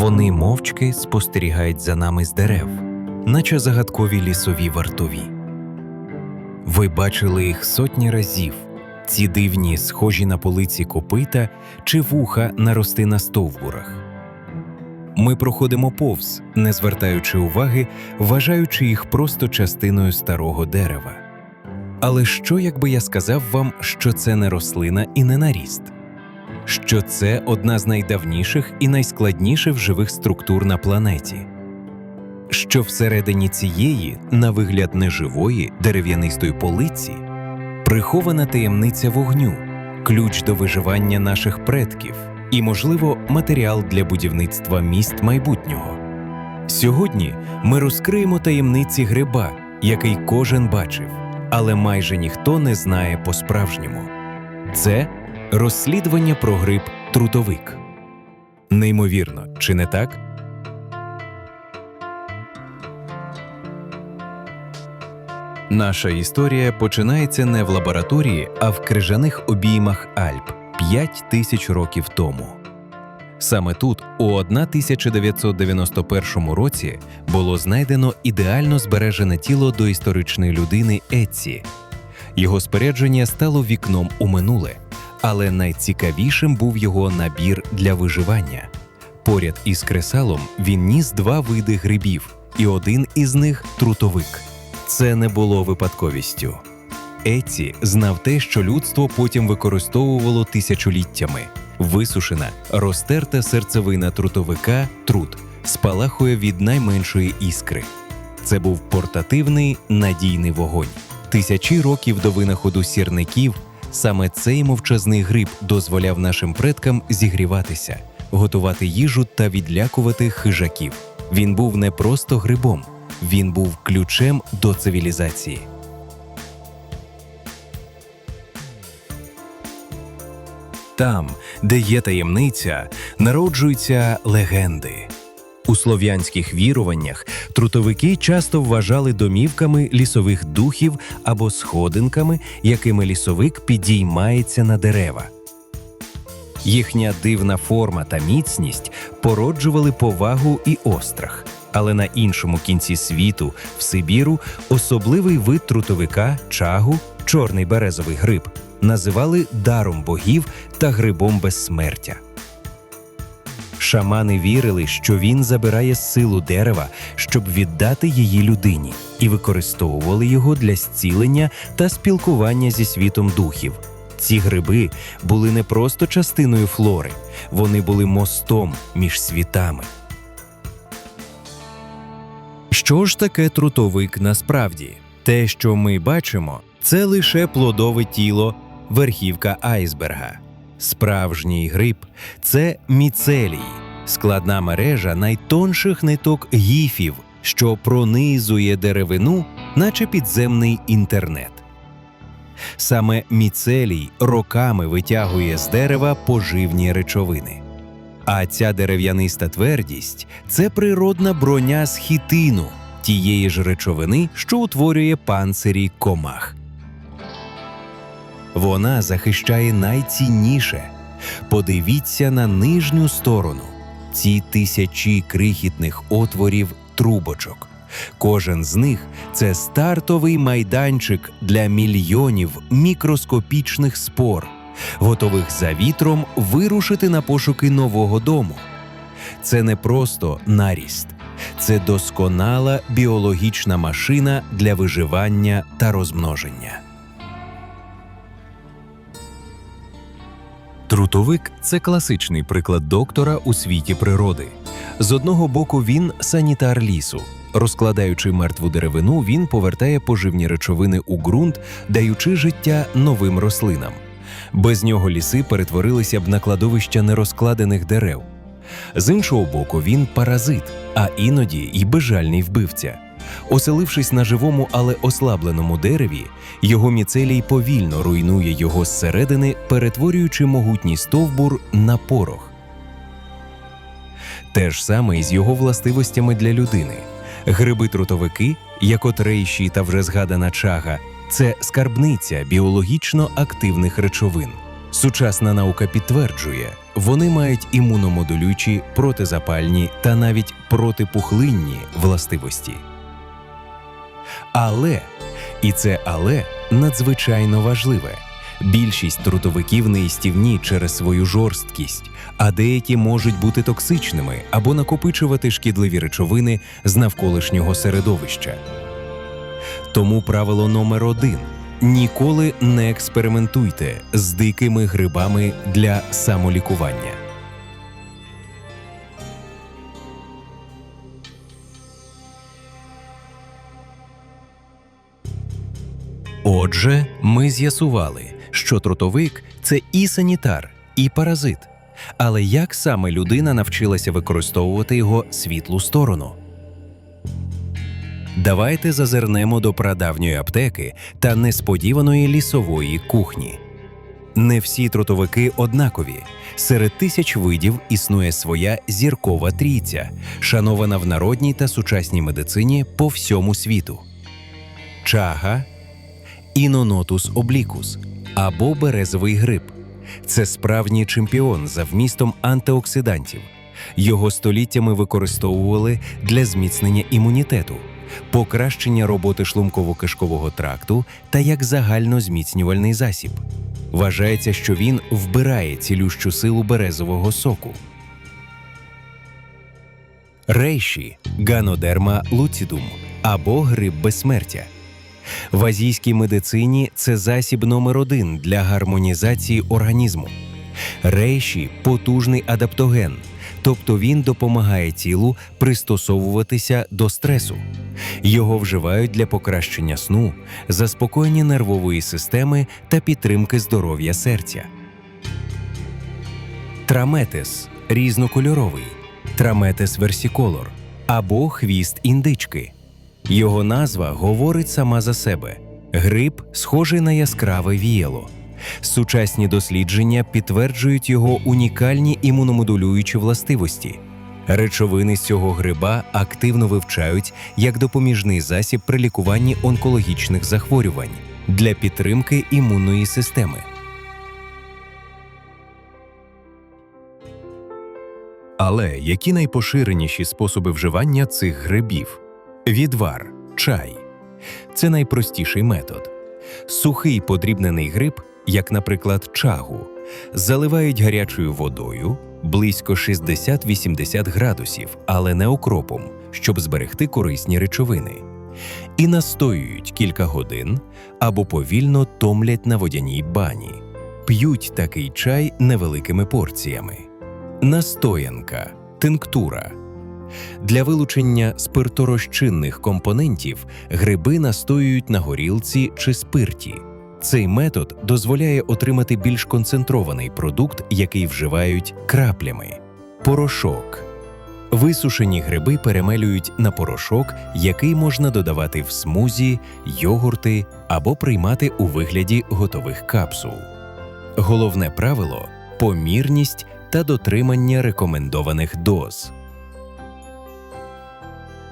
Вони мовчки спостерігають за нами з дерев, наче загадкові лісові вартові. Ви бачили їх сотні разів, ці дивні, схожі на полиці копита чи вуха на рости на стовбурах. Ми проходимо повз, не звертаючи уваги, вважаючи їх просто частиною старого дерева. Але що, якби я сказав вам, що це не рослина і не наріст? Що це одна з найдавніших і найскладніших живих структур на планеті? Що всередині цієї, на вигляд неживої дерев'янистої полиці, прихована таємниця вогню, ключ до виживання наших предків і, можливо, матеріал для будівництва міст майбутнього. Сьогодні ми розкриємо таємниці гриба, який кожен бачив, але майже ніхто не знає по-справжньому. Це розслідування про гриб трутовик. Неймовірно, чи не так? Наша історія починається не в лабораторії, а в крижаних обіймах Альп 5 тисяч років тому. Саме тут, у 1991 році, було знайдено ідеально збережене тіло доісторичної людини Етсі. Його спорядження стало вікном у минуле, але найцікавішим був його набір для виживання. Поряд із кресалом він ніс два види грибів, і один із них трутовик. Це не було випадковістю. Еці знав те, що людство потім використовувало тисячоліттями. Висушена, розтерта серцевина трутовика трут спалахує від найменшої іскри. Це був портативний надійний вогонь. Тисячі років до винаходу сірників саме цей мовчазний гриб дозволяв нашим предкам зігріватися, готувати їжу та відлякувати хижаків. Він був не просто грибом, він був ключем до цивілізації. Там, де є таємниця, народжуються легенди. У слов'янських віруваннях трутовики часто вважали домівками лісових духів або сходинками, якими лісовик підіймається на дерева. Їхня дивна форма та міцність породжували повагу і острах. Але на іншому кінці світу, в Сибіру, особливий вид трутовика, чагу, чорний березовий гриб, називали даром богів та грибом безсмертя. Шамани вірили, що він забирає силу дерева, щоб віддати її людині, і використовували його для зцілення та спілкування зі світом духів. Ці гриби були не просто частиною флори, вони були мостом між світами. Що ж таке трутовик насправді? Те, що ми бачимо, це лише плодове тіло, верхівка айсберга. Справжній гриб це міцелій, складна мережа найтонших ниток гіфів, що пронизує деревину, наче підземний інтернет. Саме міцелій роками витягує з дерева поживні речовини. А ця дерев'яниста твердість це природна броня з хітину, тієї ж речовини, що утворює панцирі комах. Вона захищає найцінніше. Подивіться на нижню сторону ці тисячі крихітних отворів трубочок. Кожен з них це стартовий майданчик для мільйонів мікроскопічних спор, готових за вітром вирушити на пошуки нового дому. Це не просто наріст, це досконала біологічна машина для виживання та розмноження. Трутовик це класичний приклад доктора у світі природи. З одного боку, він санітар лісу. Розкладаючи мертву деревину, він повертає поживні речовини у ґрунт, даючи життя новим рослинам. Без нього ліси перетворилися б на кладовища нерозкладених дерев. З іншого боку, він паразит, а іноді й безжальний вбивця. Оселившись на живому, але ослабленому дереві, його міцелій повільно руйнує його зсередини, перетворюючи могутній стовбур на порох. Те ж саме і з його властивостями для людини. Гриби-трутовики, як от рейші та вже згадана чага, це скарбниця біологічно активних речовин. Сучасна наука підтверджує, вони мають імуномодулюючі, протизапальні та навіть протипухлинні властивості. Але, і це але надзвичайно важливе. Більшість трутовиків неїстівні через свою жорсткість, а деякі можуть бути токсичними або накопичувати шкідливі речовини з навколишнього середовища. Тому правило номер один ніколи не експериментуйте з дикими грибами для самолікування. Отже, ми з'ясували, що трутовик це і санітар, і паразит. Але як саме людина навчилася використовувати його світлу сторону? Давайте зазирнемо до прадавньої аптеки та несподіваної лісової кухні. Не всі трутовики однакові. Серед тисяч видів існує своя зіркова трійця, шанована в народній та сучасній медицині по всьому світу. Чага, інонотус облікус або березовий гриб. Це справжній чемпіон за вмістом антиоксидантів. Його століттями використовували для зміцнення імунітету, покращення роботи шлунково-кишкового тракту та як загальнозміцнювальний засіб. Вважається, що він вбирає цілющу силу березового соку. Рейші ганодерма луцідум або гриб безсмертя. В азійській медицині це засіб номер один для гармонізації організму. Рейші потужний адаптоген, тобто він допомагає тілу пристосовуватися до стресу. Його вживають для покращення сну, заспокоєння нервової системи та підтримки здоров'я серця. Траметес різнокольоровий, траметес версіколор або хвіст індички. Його назва говорить сама за себе: гриб схожий на яскраве віяло. Сучасні дослідження підтверджують його унікальні імуномодулюючі властивості. Речовини з цього гриба активно вивчають як допоміжний засіб при лікуванні онкологічних захворювань для підтримки імунної системи. Але які найпоширеніші способи вживання цих грибів? Відвар, чай це найпростіший метод. Сухий подрібнений гриб, як, наприклад, чагу, заливають гарячою водою близько 60-80 градусів, але не окропом, щоб зберегти корисні речовини, і настоюють кілька годин або повільно томлять на водяній бані, п'ють такий чай невеликими порціями. Настоянка, тинктура. Для вилучення спирторозчинних компонентів гриби настоюють на горілці чи спирті. Цей метод дозволяє отримати більш концентрований продукт, який вживають краплями. Порошок. Висушені гриби перемелюють на порошок, який можна додавати в смузі, йогурти або приймати у вигляді готових капсул. Головне правило помірність та дотримання рекомендованих доз.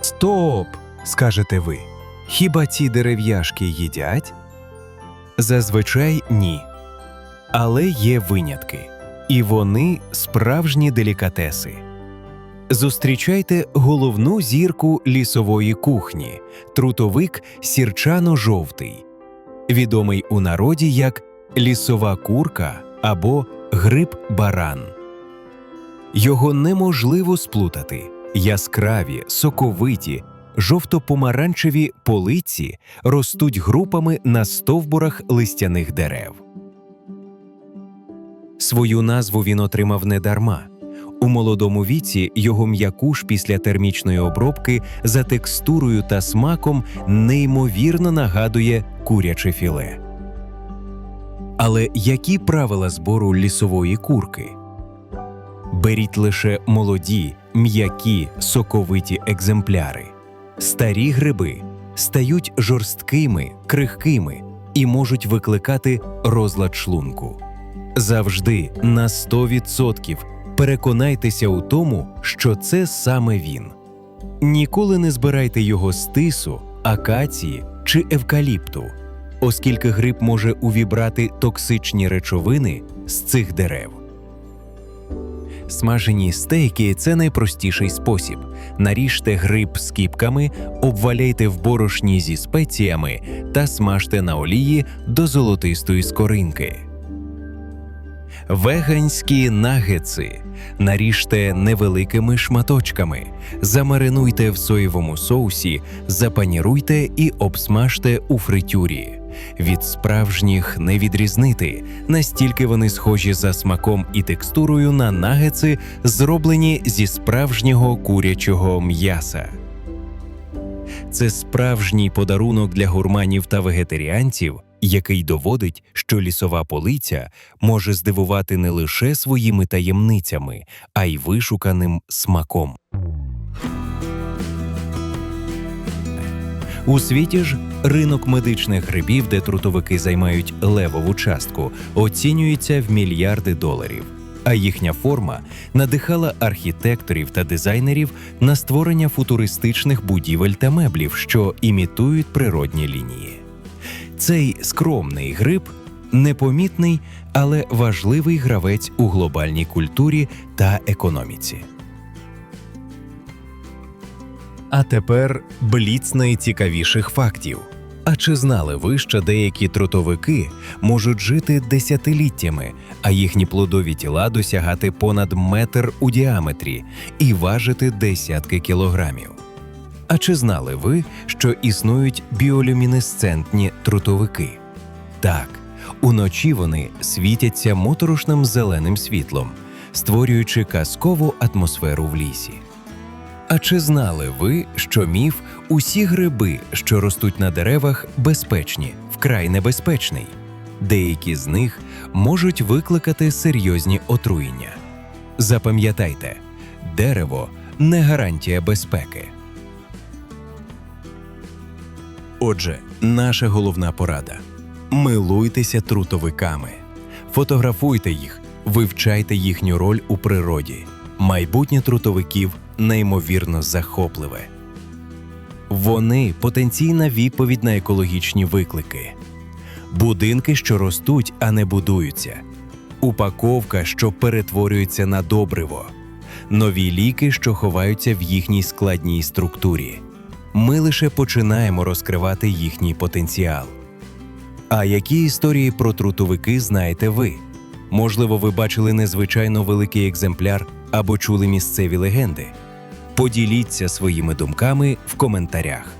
Стоп! скажете ви. Хіба ці дерев'яшки їдять? Зазвичай ні. Але є винятки, і вони справжні делікатеси. Зустрічайте головну зірку лісової кухні трутовик сірчано-жовтий, відомий у народі як лісова курка або гриб баран. Його неможливо сплутати. Яскраві, соковиті, жовто-помаранчеві полиці ростуть групами на стовбурах листяних дерев. Свою назву він отримав недарма. У молодому віці його м'якуш після термічної обробки за текстурою та смаком неймовірно нагадує куряче філе. Але які правила збору лісової курки? Беріть лише молоді, м'які, соковиті екземпляри. Старі гриби стають жорсткими, крихкими і можуть викликати розлад шлунку. Завжди на 100% переконайтеся у тому, що це саме він. Ніколи не збирайте його з тису, акації чи евкаліпту. оскільки гриб може увібрати токсичні речовини з цих дерев. Смажені стейки це найпростіший спосіб. Наріжте гриб скіпками, обваляйте в борошні зі спеціями та смажте на олії до золотистої скоринки. Веганські нагетси наріжте невеликими шматочками, замаринуйте в соєвому соусі, запаніруйте і обсмажте у фритюрі. Від справжніх не відрізнити, настільки вони схожі за смаком і текстурою на нагетси, зроблені зі справжнього курячого м'яса. Це справжній подарунок для гурманів та вегетаріанців, який доводить, що лісова полиця може здивувати не лише своїми таємницями, а й вишуканим смаком. У світі ж ринок медичних грибів, де трутовики займають левову частку, оцінюється в мільярди доларів. А їхня форма надихала архітекторів та дизайнерів на створення футуристичних будівель та меблів, що імітують природні лінії. Цей скромний гриб непомітний, але важливий гравець у глобальній культурі та економіці. А тепер бліц найцікавіших фактів. А чи знали ви, що деякі трутовики можуть жити десятиліттями, а їхні плодові тіла досягати понад метр у діаметрі і важити десятки кілограмів? А чи знали ви, що існують біолюмінесцентні трутовики? Так, уночі вони світяться моторошним зеленим світлом, створюючи казкову атмосферу в лісі. А чи знали ви, що міф усі гриби, що ростуть на деревах, безпечні, вкрай небезпечний? Деякі з них можуть викликати серйозні отруєння. Запам'ятайте, дерево не гарантія безпеки. Отже, наша головна порада: милуйтеся трутовиками, фотографуйте їх, вивчайте їхню роль у природі. Майбутнє трутовиків неймовірно захопливе. Вони потенційна відповідь на екологічні виклики, будинки, що ростуть, а не будуються, упаковка, що перетворюється на добриво, нові ліки, що ховаються в їхній складній структурі. Ми лише починаємо розкривати їхній потенціал. А які історії про трутовики знаєте ви? Можливо, ви бачили незвичайно великий екземпляр або чули місцеві легенди. Поділіться своїми думками в коментарях.